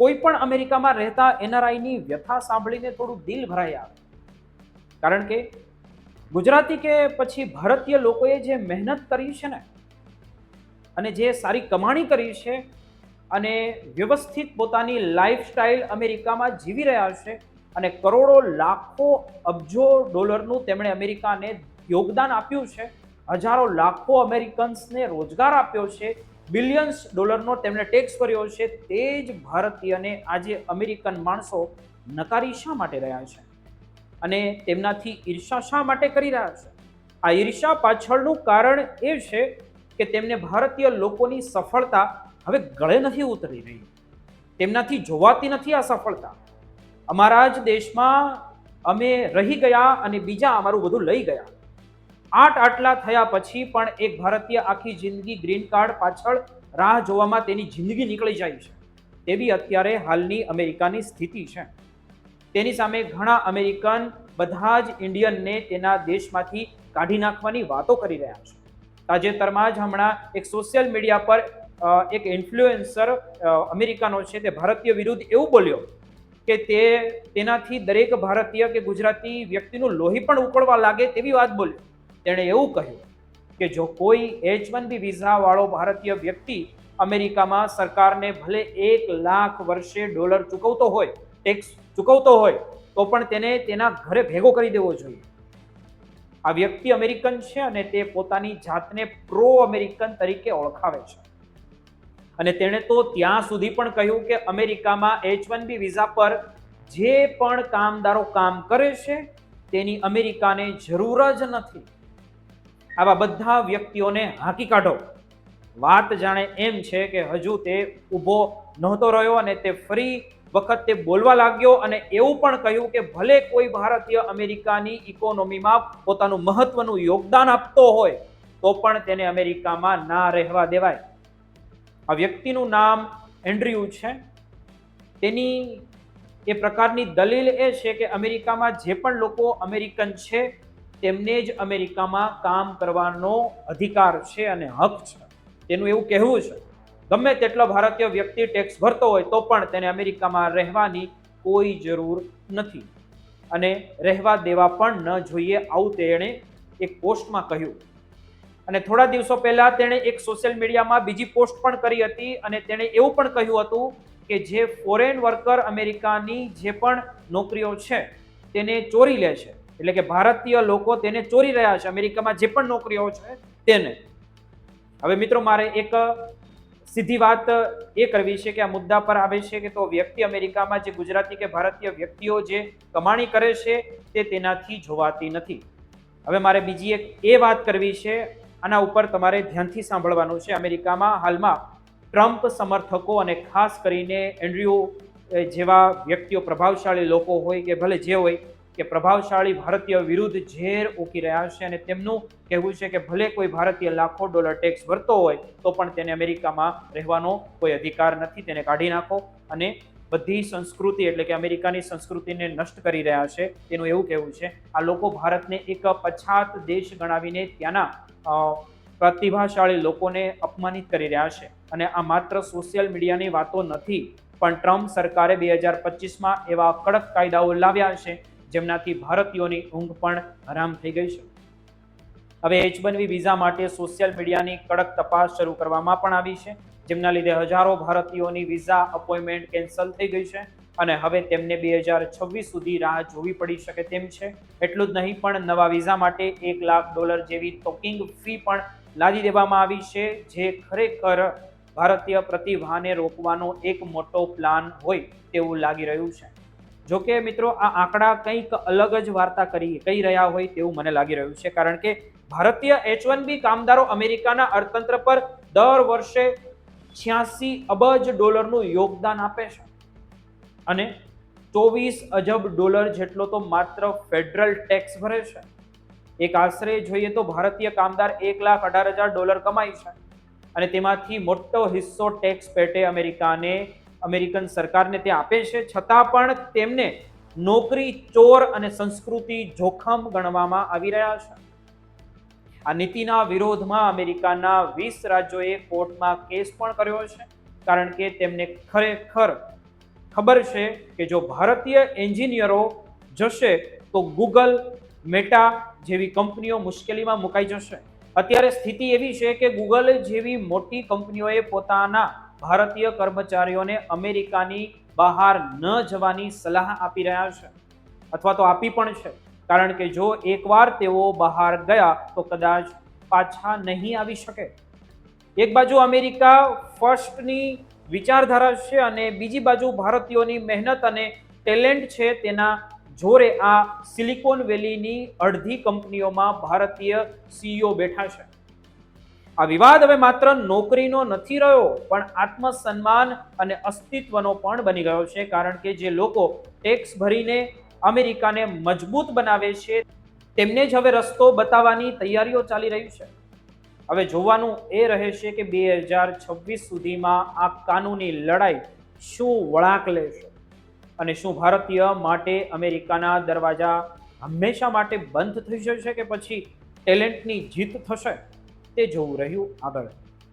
કોઈ પણ અમેરિકામાં રહેતા એનઆરઆઈની વ્યથા સાંભળીને થોડું દિલ ભરાઈ આવે. કારણ કે ગુજરાતી કે પછી ભારતીય લોકોએ જે મહેનત કરી છે ને, અને જે સારી કમાણી કરી છે, અને વ્યવસ્થિત પોતાની લાઈફસ્ટાઈલ અમેરિકામાં જીવી રહ્યા છે, અને કરોડો લાખો અબજો ડોલરનું તેમણે અમેરિકાને યોગદાન આપ્યું છે, હજારો લાખો અમેરિકન્સને રોજગાર આપ્યો છે બિલિયન્સ ડોલરનો તેમણે ટેક્સ ભર્યો છે, તે જ ભારતીયને આજે અમેરિકન માણસો નકારી શા માટે રહ્યા છે? અને તેમનાથી ઈર્ષા શા માટે કરી રહ્યા છે? આ ઈર્ષા પાછળનું કારણ એ છે કે તેમને ભારતીય લોકોની સફળતા હવે ગળે નથી ઉતરી રહી. તેમનાથી જોવાતી નથી આ સફળતા. અમારા જ દેશમાં અમે રહી ગયા અને બીજા અમારું બધું લઈ ગયા. આઠ આટલા થયા પછી પણ એક ભારતીય આખી જિંદગી ગ્રીન કાર્ડ પાછળ રાહ જોવામાં તેની જિંદગી નીકળી જાય છે. તેવી અત્યારે હાલની અમેરિકાની સ્થિતિ છે. તેની સામે ઘણા અમેરિકન બધા જ ઇન્ડિયનને તેના દેશમાંથી કાઢી નાખવાની વાતો કરી રહ્યા છે. તાજેતરમાં જ હમણાં એક સોશિયલ મીડિયા પર એક ઇન્ફ્લુએન્સર અમેરિકાનો છે તે ભારતીય વિરુદ્ધ એવું બોલ્યો કે તે તેનાથી દરેક ભારતીય કે ગુજરાતી વ્યક્તિનું લોહી પણ ઉકળવા લાગે તેવી વાત બોલ્યો તેણે એવું કહ્યું કે જો કોઈ એચ વન બી વિઝાવાળો ભારતીય વ્યક્તિ અમેરિકામાં સરકારને ભલે એક લાખ વર્ષે ડોલર ચૂકવતો હોય, ટેક્સ ચૂકવતો હોય, તો પણ તેને તેના ઘરે ભેગો કરી દેવો જોઈએ. આ વ્યક્તિ અમેરિકન છે અને તે પોતાની જાતને પ્રો અમેરિકન તરીકે ઓળખાવે છે. અને તેણે તો ત્યાં સુધી પણ કહ્યું કે અમેરિકામાં એચ વન બી વિઝા પર જે પણ કામદારો કામ કરે છે, તેની અમેરિકાને જરૂર જ નથી. આવા બધા વ્યક્તિઓને હાંકી કાઢો. વાત જાણે એમ છે કે હજુ તે ઊભો નહોતો રહ્યો અને તે ફરી વખત તે બોલવા લાગ્યો અને એવું પણ કહ્યું કે ભલે કોઈ ભારતીય અમેરિકાની ઇકોનોમીમાં પોતાનું મહત્વનું યોગદાન આપતો હોય, તો પણ તેને અમેરિકામાં ના રહેવા દેવાય. આ વ્યક્તિનું નામ એન્ડ્રયુ છે. તેની, એ પ્રકારની દલીલ એ છે કે અમેરિકામાં જે પણ લોકો અમેરિકન છે તેમને જ અમેરિકામાં કામ કરવાનો અધિકાર છે અને હક છે. તેનું એવું કહેવું છે, ગમે તેટલો ભારતીય વ્યક્તિ ટેક્સ ભરતો હોય તો પણ તેને અમેરિકામાં રહેવાની કોઈ જરૂર નથી. અને રહેવા દેવા પણ ન જોઈએ આવું તેણે એક પોસ્ટમાં કહ્યું. અને થોડા દિવસો પહેલાં તેણે એક સોશિયલ મીડિયામાં બીજી પોસ્ટ પણ કરી હતી અને તેણે એવું પણ કહ્યું હતું કે જે ફોરેન વર્કર અમેરિકાની જે પણ નોકરીઓ છે, તેને ચોરી લે છે. એટલે કે ભારતીય લોકો તેને ચોરી રહ્યા છે, અમેરિકામાં જે પણ નોકરીઓ છે તેને. હવે મિત્રો, મારે એક સીધી વાત એ કરવી છે કે આ મુદ્દા પર આવે છે કે તો વ્યક્તિ અમેરિકામાં જે ગુજરાતી કે ભારતીય વ્યક્તિઓ જે કમાણી કરે છે તે તેનાથી જોવાતી નથી. હવે મારે બીજી એક એ વાત કરવી છે, આના ઉપર તમારે ધ્યાનથી સાંભળવાનું છે. અમેરિકામાં હાલમાં ટ્રમ્પ સમર્થકો અને ખાસ કરીને એન્ડ્રયુ જેવા વ્યક્તિઓ પ્રભાવશાળી લોકો હોય કે ભલે જે હોય કે પ્રભાવશાળી ભારતીય વિરુદ્ધ ઝેર ઉકી રહ્યા છે અને તેમનું કહેવું છે કે ભલે કોઈ ભારતીય લાખો ડોલર ટેક્સ ભરતો હોય, તો પણ તેને અમેરિકામાં રહેવાનો કોઈ અધિકાર નથી. તેને કાઢી નાખો અને બધી સંસ્કૃતિ એટલે કે અમેરિકાની સંસ્કૃતિને નષ્ટ કરી રહ્યા છે. તેનું એવું કહેવું છે, આ લોકો ભારતને એક પછાત દેશ ગણાવીને ત્યાંના પ્રતિભાશાળી લોકોને અપમાનિત કરી રહ્યા છે. અને આ માત્ર સોશિયલ મીડિયાની વાતો નથી, પણ ટ્રમ્પ સરકારે બે હજાર પચીસમાં એવા કડક કાયદાઓ લાવ્યા છે જેમનાથી ભારતીયોની ઊંઘ પણ હરામ થઈ ગઈ છે. હવે એચ વન વિઝા માટે સોશિયલ મીડિયાની કડક તપાસ શરૂ કરવામાં પણ આવી છે, જેમના લીધે હજારો ભારતીયોની વિઝા અપોઇન્ટમેન્ટ કેન્સલ થઈ ગઈ છે અને હવે તેમને બે હજાર છવ્વીસ સુધી રાહ જોવી પડી શકે તેમ છે. એટલું જ નહીં, પણ નવા વિઝા માટે એક લાખ ડોલર જેવી ટોકિંગ ફી પણ લાદી દેવામાં આવી છે, જે ખરેખર ભારતીય પ્રતિભાને રોકવાનો એક મોટો પ્લાન હોય તેવું લાગી રહ્યું છે. જો કે મિત્રો, આ આંકડા કંઈક અલગ જ વાર્તા કરી કહી રહ્યા હોય તેવું મને લાગી રહ્યું છે, કારણ કે ભારતીય એચ વન બી કામદારો અમેરિકાના અર્થતંત્ર પર દર વર્ષે છ્યાસી અબજ ડોલરનું યોગદાન આપે છે. અને ચોવીસ અજબ ડોલર જેટલો તો માત્ર ફેડરલ ટેક્સ ભરે છે. એક આશરે જોઈએ તો ભારતીય કામદાર એક લાખ અઢાર હજાર ડોલર કમાય છે. અને તેમાંથી મોટો હિસ્સો ટેક્સ પેટે અમેરિકાને અમેરિકન સરકારને તે આપે છે. છતાં પણ તેમને નોકરી, ચોર અને સંસ્કૃતિ જોખમ ગણવામાં આવી રહ્યા છે. આ નીતિના વિરોધમાં અમેરિકાના વીસ રાજ્યોએ કોર્ટમાં કેસ પણ કર્યો છે. કારણ કે તેમને ખરેખર ખબર છે કે જો ભારતીય એન્જિનિયરો જશે તો ગૂગલ, મેટા જેવી કંપનીઓ મુશ્કેલીમાં મુકાઈ જશે. અત્યારે સ્થિતિ એવી છે કે ગૂગલ જેવી મોટી કંપનીઓએ પોતાના ભારતીય કર્મચારીઓને અમેરિકાની બહાર ન જવાની સલાહ આપી રહ્યા છે. અથવા તો આપી પણ છે. કારણ કે જો એકવાર તેઓ બહાર ગયા, તો કદાચ પાછા નહીં આવી શકે. એક બાજુ અમેરિકા ફર્સ્ટની વિચારધારા છે અને બીજી બાજુ ભારતીયોની મહેનત અને ટેલેન્ટ છે તેના જોરે આ સિલિકોન વેલીની અડધી કંપનીઓમાં ભારતીય સીઈઓ બેઠા છે. આ વિવાદ હવે માત્ર નોકરીનો નથી રહ્યો, પણ આત્મસન્માન અને અસ્તિત્વનો પણ બની ગયો છે, કારણ કે જે લોકો ટેક્સ ભરીને અમેરિકાને મજબૂત બનાવે છે, તેમને જ હવે રસ્તો બતાવવાની તૈયારીઓ ચાલી રહી છે. હવે જોવાનું એ રહે છે કે બે હજાર છવ્વીસ સુધીમાં આ કાનૂની લડાઈ શું વળાંક લેશે અને શું ભારતીય માટે અમેરિકાના દરવાજા હંમેશા માટે બંધ થઈ જશે કે પછી ટેલેન્ટની જીત થશે? તે જોવું રહ્યું. આગળ.